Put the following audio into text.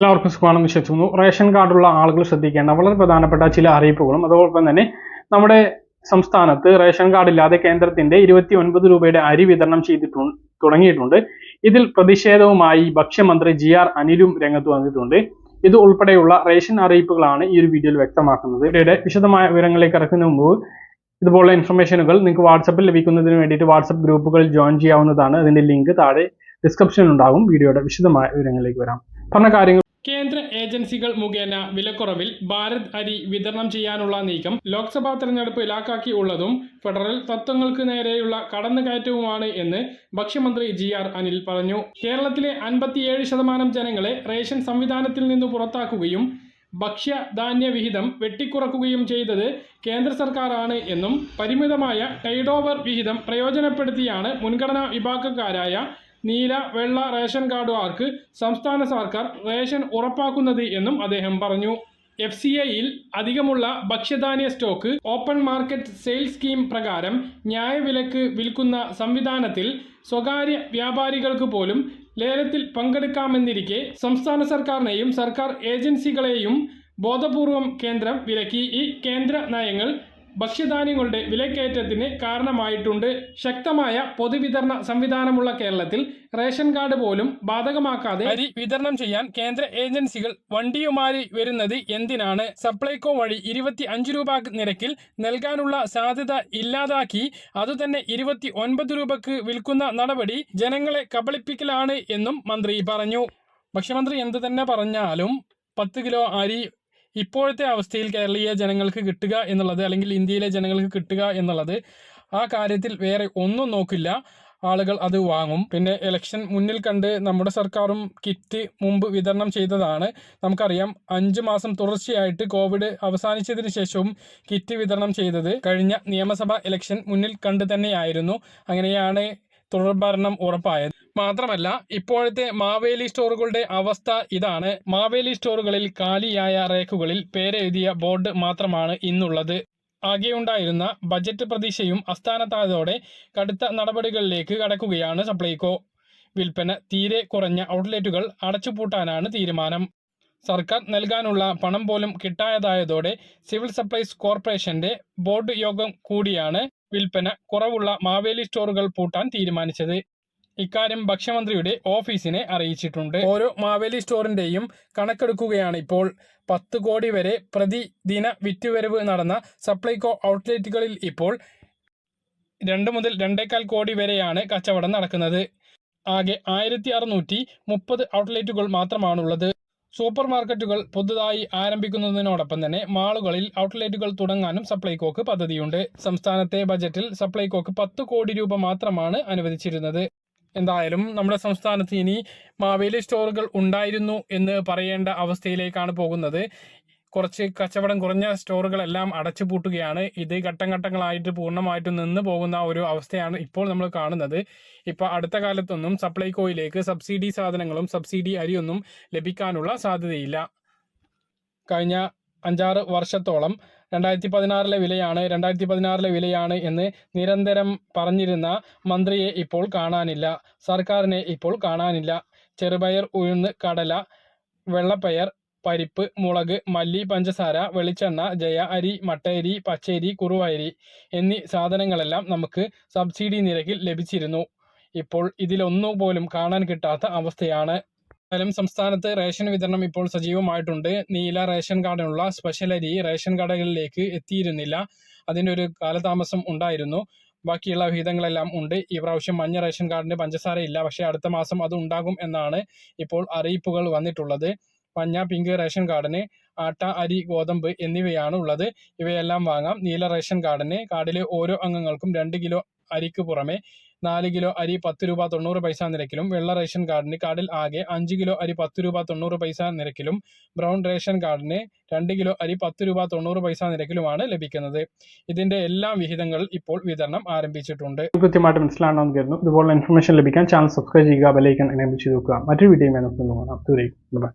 എല്ലാവർക്കും സുഖമാണെന്ന് വിശ്വസിക്കുന്നു. റേഷൻ കാർഡുള്ള ആളുകൾ ശ്രദ്ധിക്കേണ്ട വളരെ പ്രധാനപ്പെട്ട ചില അറിയിപ്പുകളും അതോടൊപ്പം തന്നെ നമ്മുടെ സംസ്ഥാനത്ത് റേഷൻ കാർഡ് ഇല്ലാതെ കേന്ദ്രത്തിന്റെ ഇരുപത്തി ഒൻപത് രൂപയുടെ അരി വിതരണം ചെയ്തിട്ടുണ്ട് തുടങ്ങിയിട്ടുണ്ട്. ഇതിൽ പ്രതിഷേധവുമായി ഭക്ഷ്യമന്ത്രി ജി ആർ അനിലും രംഗത്ത് വന്നിട്ടുണ്ട്. ഇത് ഉൾപ്പെടെയുള്ള റേഷൻ അറിയിപ്പുകളാണ് ഈ ഒരു വീഡിയോയിൽ വ്യക്തമാക്കുന്നത്. ഇവിടെ വിശദമായ വിവരങ്ങളിലേക്ക് ഇറക്കുന്നതിന് മുമ്പ് ഇതുപോലുള്ള ഇൻഫർമേഷനുകൾ നിങ്ങൾക്ക് വാട്സപ്പിൽ ലഭിക്കുന്നതിന് വേണ്ടിയിട്ട് വാട്സപ്പ് ഗ്രൂപ്പുകൾ ജോയിൻ ചെയ്യാവുന്നതാണ്. അതിന്റെ ലിങ്ക് താഴെ ഡിസ്ക്രിപ്ഷനിൽ ഉണ്ടാകും. വീഡിയോയുടെ വിശദമായ വിവരങ്ങളിലേക്ക് വരാം. പറഞ്ഞ കാര്യങ്ങൾ കേന്ദ്ര ഏജൻസികൾ മുഖേന വിലക്കുറവിൽ ഭാരത് അരി വിതരണം ചെയ്യാനുള്ള നീക്കം ലോക്സഭാ തെരഞ്ഞെടുപ്പ് ഇലാക്കാക്കി ഉള്ളതും ഫെഡറൽ തത്വങ്ങൾക്ക് നേരെയുള്ള കടന്നുകയറ്റവുമാണ് എന്ന് ഭക്ഷ്യമന്ത്രി ജി ആർ അനിൽ പറഞ്ഞു. കേരളത്തിലെ അൻപത്തിയേഴ് ശതമാനം ജനങ്ങളെ റേഷൻ സംവിധാനത്തിൽ നിന്ന് പുറത്താക്കുകയും ഭക്ഷ്യധാന്യ വിഹിതം വെട്ടിക്കുറക്കുകയും ചെയ്തത് കേന്ദ്ര സർക്കാരാണ് എന്നും പരിമിതമായ ടൈഡോവർ വിഹിതം പ്രയോജനപ്പെടുത്തിയാണ് മുൻഗണനാ വിഭാഗക്കാരായ നീല വെള്ള റേഷൻ കാർഡുകാർക്ക് സംസ്ഥാന സർക്കാർ റേഷൻ ഉറപ്പാക്കുന്നത് എന്നും അദ്ദേഹം പറഞ്ഞു. എഫ് സി ഐയിൽ അധികമുള്ള ഭക്ഷ്യധാന്യ stock open market sales scheme പ്രകാരം ന്യായവിലക്ക് വിൽക്കുന്ന സംവിധാനത്തിൽ സ്വകാര്യ വ്യാപാരികൾക്ക് പോലും ലേലത്തിൽ പങ്കെടുക്കാമെന്നിരിക്കെ സംസ്ഥാന സർക്കാരിനെയും സർക്കാർ ഏജൻസികളെയും ബോധപൂർവം കേന്ദ്രം വിലക്കി. ഈ കേന്ദ്ര നയങ്ങൾ ഭക്ഷ്യധാന്യങ്ങളുടെ വിലക്കയറ്റത്തിന് കാരണമായിട്ടുണ്ട്. ശക്തമായ പൊതുവിതരണ സംവിധാനമുള്ള കേരളത്തിൽ റേഷൻ കാർഡ് പോലും ബാധകമാക്കാതെ അരി വിതരണം ചെയ്യാൻ കേന്ദ്ര ഏജൻസികൾ വണ്ടിയുമായി വരുന്നത് എന്തിനാണ്? സപ്ലൈകോ വഴി ഇരുപത്തി അഞ്ച് രൂപ നിരക്കിൽ നൽകാനുള്ള സാധ്യത ഇല്ലാതാക്കി. അതുതന്നെ ഇരുപത്തി ഒൻപത് രൂപക്ക് വിൽക്കുന്ന നടപടി ജനങ്ങളെ കബളിപ്പിക്കലാണ് എന്നും മന്ത്രി പറഞ്ഞു. ഭക്ഷ്യമന്ത്രി എന്ത് തന്നെ പറഞ്ഞാലും പത്ത് കിലോ അരി ഇപ്പോഴത്തെ അവസ്ഥയിൽ കേരളീയ ജനങ്ങൾക്ക് കിട്ടുക എന്നുള്ളത് അല്ലെങ്കിൽ ഇന്ത്യയിലെ ജനങ്ങൾക്ക് കിട്ടുക എന്നുള്ളത് ആ കാര്യത്തിൽ വേറെ ഒന്നും നോക്കില്ല. ആളുകൾ അത് വാങ്ങും. പിന്നെ ഇലക്ഷൻ മുന്നിൽ കണ്ട് നമ്മുടെ സർക്കാരും കിറ്റ് മുമ്പ് വിതരണം ചെയ്തതാണ്. നമുക്കറിയാം അഞ്ച് മാസം തുടർച്ചയായിട്ട് കോവിഡ് അവസാനിച്ചതിന് ശേഷവും കിറ്റ് വിതരണം ചെയ്തത്. കഴിഞ്ഞ നിയമസഭാ ഇലക്ഷൻ മുന്നിൽ കണ്ട് തന്നെയായിരുന്നു. അങ്ങനെയാണ് തുടർഭരണം ഉറപ്പായത്. മാത്രമല്ല ഇപ്പോഴത്തെ മാവേലി സ്റ്റോറുകളുടെ അവസ്ഥ ഇതാണ്. മാവേലി സ്റ്റോറുകളിൽ കാലിയായ റേക്കുകളിൽ പേരെഴുതിയ ബോർഡ് മാത്രമാണ് ഇന്നുള്ളത്. ആകെയുണ്ടായിരുന്ന ബജറ്റ് പ്രതീക്ഷയും അസ്ഥാനത്തായതോടെ കടുത്ത നടപടികളിലേക്ക് കടക്കുകയാണ് സപ്ലൈകോ. വിൽപ്പന തീരെ കുറഞ്ഞ ഔട്ട്ലെറ്റുകൾ അടച്ചുപൂട്ടാനാണ് തീരുമാനം. സർക്കാർ നൽകാനുള്ള പണം പോലും കിട്ടായതായതോടെ സിവിൽ സപ്ലൈസ് കോർപ്പറേഷന്റെ ബോർഡ് യോഗം കൂടിയാണ് വിൽപ്പന കുറവുള്ള മാവേലി സ്റ്റോറുകൾ പൂട്ടാൻ തീരുമാനിച്ചത്. ഇക്കാര്യം ഭക്ഷ്യമന്ത്രിയുടെ ഓഫീസിനെ അറിയിച്ചിട്ടുണ്ട്. ഓരോ മാവേലി സ്റ്റോറിന്റെയും കണക്കെടുക്കുകയാണ് ഇപ്പോൾ പത്ത് കോടി വരെ പ്രതിദിന വിറ്റുവരവ് നടന്ന സപ്ലൈകോ ഔട്ട്ലെറ്റുകളിൽ ഇപ്പോൾ രണ്ട് മുതൽ രണ്ടേകാൽ കോടി വരെയാണ് കച്ചവടം നടക്കുന്നത്. ആകെ ആയിരത്തി അറുന്നൂറ്റി മുപ്പത് ഔട്ട്ലെറ്റുകൾ മാത്രമാണുള്ളത്. സൂപ്പർ മാർക്കറ്റുകൾ പുതുതായി ആരംഭിക്കുന്നതിനോടൊപ്പം തന്നെ മാളുകളിൽ ഔട്ട്ലെറ്റുകൾ തുടങ്ങാനും സപ്ലൈകോക്ക് പദ്ധതിയുണ്ട്. സംസ്ഥാനത്തെ ബജറ്റിൽ സപ്ലൈകോക്ക് പത്ത് കോടി രൂപ മാത്രമാണ് അനുവദിച്ചിരുന്നത്. എന്തായാലും നമ്മുടെ സംസ്ഥാനത്ത് ഇനി മാവേലി സ്റ്റോറുകൾ ഉണ്ടായിരുന്നു എന്ന് പറയേണ്ട അവസ്ഥയിലേക്കാണ് പോകുന്നത്. കുറച്ച് കച്ചവടം കുറഞ്ഞ സ്റ്റോറുകളെല്ലാം അടച്ചു പൂട്ടുകയാണ് ഇത് ഘട്ടം ഘട്ടങ്ങളായിട്ട് പൂർണമായിട്ടും നിന്ന് പോകുന്ന ഒരു അവസ്ഥയാണ് ഇപ്പോൾ നമ്മൾ കാണുന്നത്. ഇപ്പോൾ അടുത്ത കാലത്തൊന്നും സപ്ലൈകോയിലേക്ക് സബ്സിഡി സാധനങ്ങളും സബ്സിഡി അരിയൊന്നും ലഭിക്കാനുള്ള സാധ്യതയില്ല. കഴിഞ്ഞ അഞ്ചാറ് വർഷത്തോളം രണ്ടായിരത്തി പതിനാറിലെ വിലയാണ് രണ്ടായിരത്തി പതിനാറിലെ വിലയാണ് എന്ന് നിരന്തരം പറഞ്ഞിരുന്ന മന്ത്രിയെ ഇപ്പോൾ കാണാനില്ല. സർക്കാരിനെ ഇപ്പോൾ കാണാനില്ല. ചെറുപയർ ഉഴുന്ന് കടല വെള്ളപ്പയർ പരിപ്പ് മുളക് മല്ലി പഞ്ചസാര വെളിച്ചെണ്ണ ജയ അരി മട്ടയരി പച്ചരി കുറുവരി എന്നീ സാധനങ്ങളെല്ലാം നമുക്ക് സബ്സിഡി നിരക്കിൽ ലഭിച്ചിരുന്നു. ഇപ്പോൾ ഇതിലൊന്നു പോലും കാണാൻ കിട്ടാത്ത അവസ്ഥയാണ്. എന്തായാലും സംസ്ഥാനത്ത് റേഷൻ വിതരണം ഇപ്പോൾ സജീവമായിട്ടുണ്ട്. നീല റേഷൻ കാർഡിനുള്ള സ്പെഷ്യൽ അരി റേഷൻ കടകളിലേക്ക് എത്തിയിരുന്നില്ല. അതിന്റെ ഒരു കാലതാമസം ഉണ്ടായിരുന്നു. ബാക്കിയുള്ള വിഹിതങ്ങളെല്ലാം ഉണ്ട്. ഈ പ്രാവശ്യം മഞ്ഞ റേഷൻ കാർഡിന് പഞ്ചസാര ഇല്ല. പക്ഷേ അടുത്ത മാസം അത് ഉണ്ടാകും എന്നാണ് ഇപ്പോൾ അറിയിപ്പുകൾ വന്നിട്ടുള്ളത്. മഞ്ഞ പിങ്ക് റേഷൻ കാർഡിന് ആട്ട അരി ഗോതമ്പ് എന്നിവയാണ് ഉള്ളത്. ഇവയെല്ലാം വാങ്ങാം. നീല റേഷൻ കാർഡിന് കാർഡിലെ ഓരോ അംഗങ്ങൾക്കും രണ്ട് കിലോ അരിക്ക് പുറമെ നാല് കിലോ അരി പത്ത് രൂപ തൊണ്ണൂറ് പൈസ നിരക്കിലും വെള്ള റേഷൻ കാർഡിന് കാർഡിൽ ആകെ അഞ്ച് കിലോ അരി പത്ത് രൂപ തൊണ്ണൂറ് പൈസ നിരക്കിലും ബ്രൗൺ റേഷൻ കാർഡിന് രണ്ട് കിലോ അരി പത്ത് രൂപ തൊണ്ണൂറ് പൈസ നിരക്കിലുമാണ് ലഭിക്കുന്നത്. ഇതിന്റെ എല്ലാ വിഹിതങ്ങൾ ഇപ്പോൾ വിതരണം ആരംഭിച്ചിട്ടുണ്ട്. കൃത്യമായിട്ട് മനസ്സിലാണെന്ന് കരുതുന്നു. ഇതുപോലുള്ള ഇൻഫർമേഷൻ ലഭിക്കാൻ ചാനൽ സബ്സ്ക്രൈബ് ചെയ്യുക ബെലൈക്കൺ എനേബിൾ ചെയ്ത് വെക്കുക. മറ്റൊരു വീഡിയോ കാണാം.